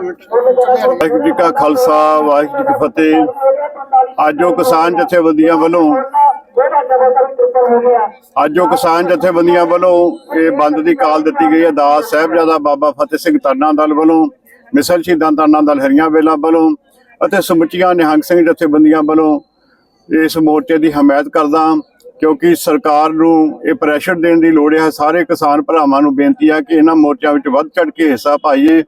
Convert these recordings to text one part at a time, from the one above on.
ਵਾਹਿਗੁਰੂ ਜੀ ਕਾ ਖਾਲਸਾ, ਵਾਹਿਗੁਰੂ ਜੀ ਕੀ ਫਤਿਹ। ਅੱਜ ਉਹ ਕਿਸਾਨ ਜਥੇਬੰਦੀਆਂ ਵੱਲੋਂ ਅੱਜ ਉਹ ਕਿਸਾਨ ਜਥੇਬੰਦੀਆਂ ਵੱਲੋਂ ਇਹ ਬੰਦ ਦੀ ਕਾਲ ਦਿੱਤੀ ਗਈ ਹੈ। ਦਾਸ ਸਾਹਿਬਜ਼ਾਦਾ ਬਾਬਾ ਫਤਿਹ ਸਿੰਘ ਤਰਨਾ ਦਲ ਵੱਲੋਂ, ਮਿਸਲ ਸ਼ਹੀਦਾਂ ਤਰਨਾ ਦਲ ਹਰੀਆਂ ਵੇਲਾ ਵੱਲੋਂ ਅਤੇ ਸਮੁੱਚੀਆਂ ਨਿਹੰਗ ਸਿੰਘ ਜਥੇਬੰਦੀਆਂ ਵੱਲੋਂ ਇਸ ਮੋਰਚੇ ਦੀ ਹਮਾਇਤ ਕਰਦਾ ਕਿਉਂਕਿ ਸਰਕਾਰ ਨੂੰ ਇਹ ਪ੍ਰੈਸ਼ਰ ਦੇਣ ਦੀ ਲੋੜ ਹੈ। ਸਾਰੇ ਕਿਸਾਨ ਭਰਾਵਾਂ ਨੂੰ ਬੇਨਤੀ ਹੈ ਕਿ ਇਹਨਾਂ ਮੋਰਚਿਆਂ ਵਿੱਚ ਵੱਧ ਚੜ ਕੇ ਹਿੱਸਾ ਪਾਈਏ।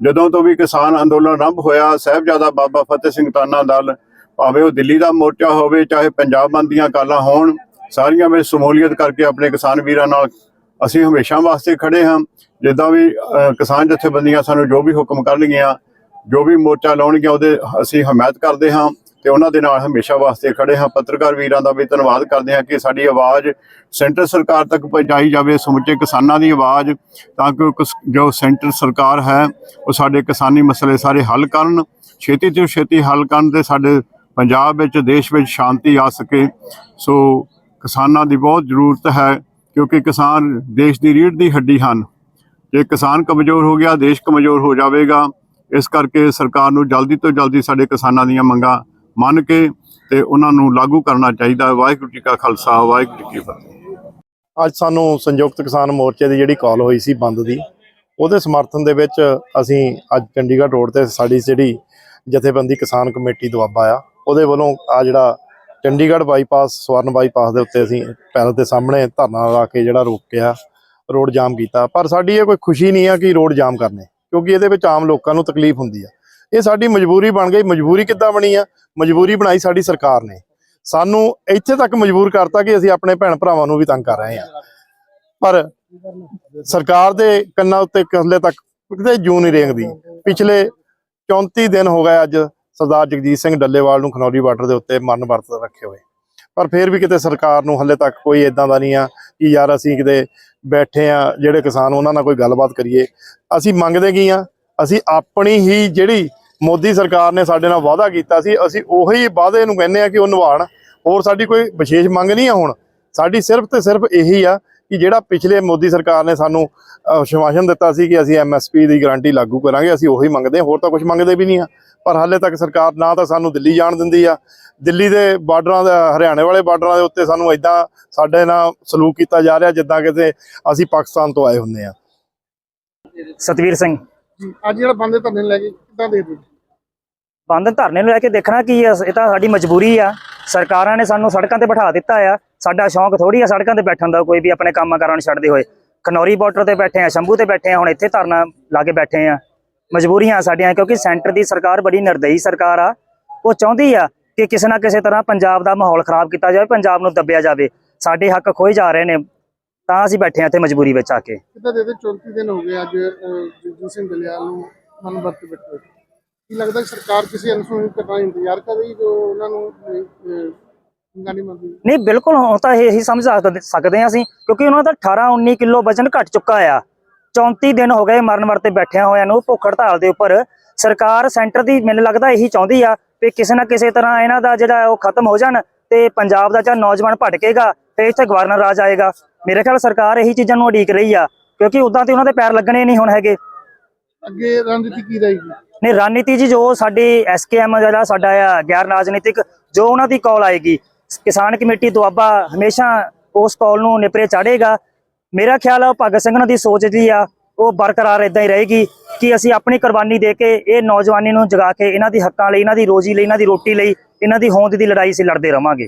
ਜਦੋਂ ਤੋਂ ਵੀ ਕਿਸਾਨ ਅੰਦੋਲਨ ਆਰੰਭ ਹੋਇਆ, ਸਾਹਿਬਜ਼ਾਦਾ ਬਾਬਾ ਫਤਿਹ ਸਿੰਘ ਤਾਨਾ ਦਲ, ਭਾਵੇਂ ਉਹ ਦਿੱਲੀ ਦਾ ਮੋਰਚਾ ਹੋਵੇ ਚਾਹੇ ਪੰਜਾਬ ਬੰਦ ਦੀਆਂ ਕਾਲਾਂ ਹੋਣ, ਸਾਰੀਆਂ ਵਿੱਚ ਸਮੂਲੀਅਤ ਕਰਕੇ ਆਪਣੇ ਕਿਸਾਨ ਵੀਰਾਂ ਨਾਲ ਅਸੀਂ ਹਮੇਸ਼ਾ ਵਾਸਤੇ ਖੜੇ ਹਾਂ। ਜਿੱਦਾਂ ਵੀ ਕਿਸਾਨ ਜਥੇਬੰਦੀਆਂ ਸਾਨੂੰ ਜੋ ਵੀ ਹੁਕਮ ਕਰਨਗੀਆਂ, ਜੋ ਵੀ ਮੋਰਚਾ ਲਾਉਣਗੀਆਂ, ਉਹਦੇ ਅਸੀਂ ਹਮਾਇਤ ਕਰਦੇ ਹਾਂ। ਤੇ ਉਹਨਾਂ ਦੇ ਨਾਲ ਹਮੇਸ਼ਾ ਵਾਸਤੇ ਖੜੇ ਹਾਂ। ਪੱਤਰਕਾਰ ਵੀਰਾਂ ਦਾ ਵੀ ਧੰਨਵਾਦ ਕਰਦੇ ਹਾਂ ਕਿ ਸਾਡੀ ਆਵਾਜ਼ ਸੈਂਟਰ ਸਰਕਾਰ ਤੱਕ ਪਹੁੰਚਾਈ ਜਾਵੇ। ਸਮੁੱਚੇ ਕਿਸਾਨਾਂ ਦੀ ਆਵਾਜ਼ ਤਾਂ ਕਿ ਕਿਸ- ਜੋ ਸੈਂਟਰ ਸਰਕਾਰ ਹੈ, ਉਹ ਸਾਡੇ ਕਿਸਾਨੀ ਮਸਲੇ ਸਾਰੇ ਹੱਲ ਕਰਨ। ਛੇਤੀ ਤੋਂ ਛੇਤੀ ਹੱਲ ਕਰਨ ਤੇ ਸਾਡੇ ਪੰਜਾਬ ਵਿੱਚ, ਦੇਸ਼ ਵਿੱਚ ਸ਼ਾਂਤੀ ਆ ਸਕੇ। ਸੋ ਕਿਸਾਨਾਂ ਦੀ ਬਹੁਤ ਜ਼ਰੂਰਤ ਹੈ ਕਿਉਂਕਿ ਕਿਸਾਨ ਦੇਸ਼ ਦੀ ਰੀੜ ਦੀ ਹੱਡੀ ਹਨ। ਜੇ ਕਿਸਾਨ ਕਮਜ਼ੋਰ ਹੋ ਗਿਆ, ਦੇਸ਼ ਕਮਜ਼ੋਰ ਹੋ ਜਾਵੇਗਾ। ਇਸ ਕਰਕੇ ਸਰਕਾਰ ਨੂੰ ਜਲਦੀ ਤੋਂ ਜਲਦੀ ਸਾਡੇ ਕਿਸਾਨਾਂ ਦੀਆਂ ਮੰਗਾਂ ਮੰਨ ਕੇ ਤੇ ਉਹਨਾਂ ਨੂੰ ਲਾਗੂ ਕਰਨਾ ਚਾਹੀਦਾ। ਹੈ ਵਾਹਿਗੁਰੂ ਜੀ ਕਾ ਖਾਲਸਾ, ਵਾਹਿਗੁਰੂ ਜੀ ਕੀ ਫਤਿਹ। ਅੱਜ ਸਾਨੂੰ ਸੰਯੁਕਤ ਕਿਸਾਨ ਮੋਰਚੇ ਦੀ ਜਿਹੜੀ ਕਾਲ ਹੋਈ ਸੀ ਬੰਦ ਦੀ, ਉਹਦੇ ਸਮਰਥਨ ਦੇ ਵਿੱਚ ਅਸੀਂ ਅੱਜ ਚੰਡੀਗੜ੍ਹ ਰੋਡ ਤੇ ਸਾਡੀ ਜਿਹੜੀ ਜਥੇਬੰਦੀ ਕਿਸਾਨ ਕਮੇਟੀ ਦੁਆਬਾ ਆ, ਉਹਦੇ ਵੱਲੋਂ ਆ ਜਿਹੜਾ ਚੰਡੀਗੜ੍ਹ ਬਾਈਪਾਸ, ਸਵਰਨ ਬਾਈਪਾਸ ਦੇ ਉੱਤੇ ਅਸੀਂ ਪੈਨਲ ਦੇ ਸਾਹਮਣੇ ਧਰਨਾ ਲਾ ਕੇ ਜਿਹੜਾ ਰੋਕਿਆ ਰੋਡ ਜਾਮ ਕੀਤਾ। ਪਰ ਸਾਡੀ ਇਹ ਕੋਈ ਖੁਸ਼ੀ ਨਹੀਂ ਆ ਕਿ ਰੋਡ ਜਾਮ ਕਰਨੇ, ਕਿਉਂਕਿ ਇਹਦੇ ਵਿੱਚ ਆਮ ਲੋਕਾਂ ਨੂੰ ਤਕਲੀਫ ਹੁੰਦੀ ਆ। ਇਹ ਸਾਡੀ ਮਜਬੂਰੀ ਬਣ ਗਈ। ਮਜਬੂਰੀ ਕਿੱਦਾਂ ਬਣੀ ਆ? ਮਜਬੂਰੀ ਬਣਾਈ ਸਾਡੀ ਸਰਕਾਰ ਨੇ। ਸਾਨੂੰ ਇੱਥੇ ਤੱਕ ਮਜਬੂਰ ਕਰਤਾ ਕਿ ਅਸੀਂ ਆਪਣੇ ਭੈਣ ਭਰਾਵਾਂ ਨੂੰ ਵੀ ਤੰਗ ਕਰ ਰਹੇ ਹਾਂ ਪਰ ਸਰਕਾਰ ਦੇ ਕੰਨਾਂ ਉੱਤੇ ਹਲੇ ਤੱਕ ਕਿਤੇ ਜੂ ਨਹੀਂ ਰੇਂਗਦੀ। ਪਿਛਲੇ 34 ਦਿਨ ਹੋ ਗਏ ਅੱਜ ਸਰਦਾਰ ਜਗਜੀਤ ਸਿੰਘ ਡੱਲੇਵਾਲ ਨੂੰ ਖਨੌਰੀ ਬਾਰਡਰ ਦੇ ਉੱਤੇ ਮਰਨ ਵਰਤ ਰੱਖੇ ਹੋਏ। ਪਰ ਫਿਰ ਵੀ ਕਿਤੇ ਸਰਕਾਰ ਨੂੰ ਹਲੇ ਤੱਕ ਕੋਈ ਇਦਾਂ ਦਾ ਨਹੀਂ ਆ ਕਿ ਯਾਰ ਅਸੀਂ ਕਿਤੇ ਬੈਠੇ ਆ, ਜਿਹੜੇ ਕਿਸਾਨ, ਉਹਨਾਂ ਨਾਲ ਕੋਈ ਗੱਲਬਾਤ ਕਰੀਏ। ਅਸੀਂ ਮੰਗਦੇ ਕੀ ਆ? ਅਸੀਂ ਆਪਣੀ ਹੀ ਜਿਹੜੀ ਮੋਦੀ ਸਰਕਾਰ ਨੇ ਸਾਡੇ ਨਾਲ ਵਾਅਦਾ ਕੀਤਾ ਸੀ, ਅਸੀਂ ਉਹੀ ਵਾਅਦੇ ਨੂੰ ਕਹਿੰਦੇ ਆ ਕਿ ਉਹ ਨਿਭਾਉਣ ਹੋਰ ਸਾਡੀ ਕੋਈ ਵਿਸ਼ੇਸ਼ ਮੰਗ ਨਹੀਂ ਆ ਹੁਣ। ਸਾਡੀ ਸਿਰਫ ਤੇ ਸਿਰਫ ਇਹੀ ਆ ਕਿ ਜਿਹੜਾ ਪਿਛਲੇ ਮੋਦੀ ਸਰਕਾਰ ਨੇ ਸਾਨੂੰ ਸ਼ਵਾਸ਼ਨ ਦਿੱਤਾ ਸੀ ਕਿ ਅਸੀਂ ਐਮਐਸਪੀ ਦੀ ਗਾਰੰਟੀ ਲਾਗੂ ਕਰਾਂਗੇ, ਅਸੀਂ ਉਹੀ ਮੰਗਦੇ ਹਾਂ, ਹੋਰ ਤਾਂ ਕੁਝ ਮੰਗਦੇ ਵੀ ਨਹੀਂ ਆ। ਪਰ ਹਾਲੇ ਤੱਕ ਸਰਕਾਰ ਨਾ ਤਾਂ ਸਾਨੂੰ ਦਿੱਲੀ ਜਾਣ ਦਿੰਦੀ ਆ। ਦਿੱਲੀ ਦੇ ਬਾਰਡਰਾਂ ਦੇ, ਹਰਿਆਣੇ ਵਾਲੇ ਬਾਰਡਰਾਂ ਦੇ ਉੱਤੇ ਸਾਨੂੰ ਇਦਾਂ ਸਾਡੇ ਨਾਲ ਸਲੂਕ ਕੀਤਾ ਜਾ ਰਿਹਾ, ਜਿੱਦਾਂ ਕਿਤੇ ਅਸੀਂ ਪਾਕਿਸਤਾਨ ਤੋਂ ਆਏ ਹੁੰਦੇ ਆ। ਸਤਵੀਰ ਸਿੰਘ। ਜੀ ਅੱਜ ਜਿਹੜਾ ਬੰਦੇ ਧਰਨੇ ਨੂੰ ਲੈ ਕੇ ਕਿੱਦਾਂ ਦੇ ਦਿਓ ਬੰਦ ਧਰਨੇ ਨੂੰ ਲੈ ਕੇ ਦੇਖਣਾ ਕੀ ਆ ਇਹ ਤਾਂ ਸਾਡੀ ਮਜਬੂਰੀ ਆ। ਸਰਕਾਰਾਂ ਨੇ ਸਾਨੂੰ ਸੜਕਾਂ ਤੇ ਬਿਠਾ ਦਿੱਤਾ ਆ। ਸਾਡਾ ਸ਼ੌਂਕ ਥੋੜੀ ਆ ਸੜਕਾਂ ਤੇ ਬੈਠਣ ਦਾ ਕੋਈ ਵੀ ਆਪਣੇ ਕੰਮਾਂ ਕਾਰਾਂ ਨੂੰ ਛੱਡਦੇ ਹੋਏ। ਖਨੌਰੀ ਬਾਰਡਰ ਤੇ ਬੈਠੇ ਆ ਸ਼ੰਭੂ ਤੇ ਬੈਠੇ ਆ ਹੁਣ ਇੱਥੇ ਧਰਨਾ ਲਾ ਕੇ ਬੈਠੇ ਆ। ਮਜਬੂਰੀਆਂ ਸਾਡੀਆਂ ਕਿਉਂਕਿ ਸੈਂਟਰ ਦੀ ਸਰਕਾਰ ਬੜੀ ਨਿਰਦਈ ਸਰਕਾਰ ਆ। ਉਹ ਚਾਹੁੰਦੀ ਆ ਕਿ ਕਿਸੇ ਨਾ ਕਿਸੇ ਤਰ੍ਹਾਂ ਪੰਜਾਬ ਦਾ ਮਾਹੌਲ ਖਰਾਬ ਕੀਤਾ ਜਾਵੇ ਪੰਜਾਬ ਨੂੰ ਦੱਬਿਆ ਜਾਵੇ। ਸਾਡੇ ਹੱਕ ਖੋਏ ਜਾ ਰਹੇ ਨੇ। ਤਾਂ ਅਸੀਂ ਬੈਠੇ ਆ ਇੱਥੇ ਮਜਬੂਰੀ ਵਿੱਚ ਆ ਕੇ। ਕਿੱਦਾਂ ਦੇ ਦਿਓ 34 ਦਿਨ ਹੋ ਗਏ ਅੱਜ ਜਗਜੀਤ ਸਿੰਘ ਦਲਿਆਲ ਨੂੰ ਮਨ ਵਰਤ ਕੀ ਲੱਗਦਾ ਸਰਕਾਰ ਕਿਸੇ ਅਨਸੂਨੀ ਘਟਨਾ ਇੰਤਜ਼ਾਰ ਕਰ ਰਹੀ ਜੋ ਉਹਨਾਂ ਨੂੰ ਨਹੀਂ, ਬਿਲਕੁਲ ਹੁਣ ਤਾਂ ਇਹ ਹੀ ਸਮਝ ਸਕਦੇ- ਸਕਦੇ ਅਸੀਂ, ਕਿਉਂਕਿ ਉਹਨਾਂ ਦਾ 18 19 ਕਿਲੋ ਵਜਨ ਘਟ ਚੁੱਕਾ ਆ। 34 ਦਿਨ ਹੋ ਗਏ ਮਰਨ ਵਰਤੇ ਬੈਠਿਆਂ ਹੋਇਆਂ ਨੂੰ ਭੁੱਖ ਹੜਤਾਲ ਦੇ ਉੱਪਰ। ਸਰਕਾਰ ਸੈਂਟਰ ਦੀ ਮੈਨੂੰ ਲੱਗਦਾ ਇਹੀ ਚਾਹੁੰਦੀ ਆ ਕਿ ਕਿਸੇ ਨਾ ਕਿਸੇ ਤਰ੍ਹਾਂ ਇਹਨਾਂ ਦਾ ਜਿਹੜਾ ਉਹ ਖਤਮ ਹੋ ਜਾਣ ਤੇ ਪੰਜਾਬ ਦਾ ਜਿਹੜਾ ਨੌਜਵਾਨ ਭਟਕੇਗਾ ਤੇ ਇੱਥੇ ਗਵਰਨਰ ਰਾਜ ਆਏਗਾ। ਮੇਰੇ ਖਿਆਲ ਸਰਕਾਰ ਇਹੀ ਚੀਜ਼ਾਂ ਨੂੰ ਉਡੀਕ ਰਹੀ ਆ, ਕਿਉਂਕਿ ਉਦਾਂ ਤੇ ਉਹਨਾਂ ਦੇ ਪੈਰ ਲੱਗਣੇ ਨਹੀਂ ਹੁਣ ਹੈਗੇ। ਅੱਗੇ ਰਣਨੀਤੀ ਕੀ ਰਹੇਗੀ? ਨਹੀਂ, ਰਣਨੀਤੀ ਜੀ, ਜੋ ਸਾਡੀ ਐਸਕੇਐਮ ਜਿਹੜਾ ਸਾਡਾ ਆ ਗੈਰ ਰਾਜਨੀਤਿਕ, ਜੋ ਉਹਨਾਂ ਦੀ ਕਾਲ ਆਏਗੀ। ਕਿਸਾਨ ਕਮੇਟੀ ਦੁਆਬਾ ਹਮੇਸ਼ਾ ਉਸ ਕਾਲ ਨੂੰ ਨਿਪਰੇ ਚਾੜੇਗਾ। ਮੇਰਾ ਖਿਆਲ ਆ, ਉਹ ਭਗਤ ਸਿੰਘ ਉਹਨਾਂ ਦੀ ਸੋਚ ਜੀ ਆ, ਉਹ ਬਰਕਰਾਰ ਇਦਾਂ ਹੀ ਰਹੇਗੀ ਕਿ ਅਸੀਂ ਆਪਣੀ ਕੁਰਬਾਨੀ ਦੇ ਕੇ ਇਹ ਨੌਜਵਾਨੀ ਨੂੰ ਜਗਾ ਕੇ ਇਹਨਾਂ ਦੀ ਹੱਕਾਂ ਲਈ, ਇਹਨਾਂ ਦੀ ਰੋਜ਼ੀ ਲਈ, ਇਹਨਾਂ ਦੀ ਰੋਟੀ ਲਈ, ਇਹਨਾਂ ਦੀ ਹੋਂਦ ਦੀ ਲੜਾਈ ਅਸੀਂ ਲੜਦੇ ਰਵਾਂਗੇ।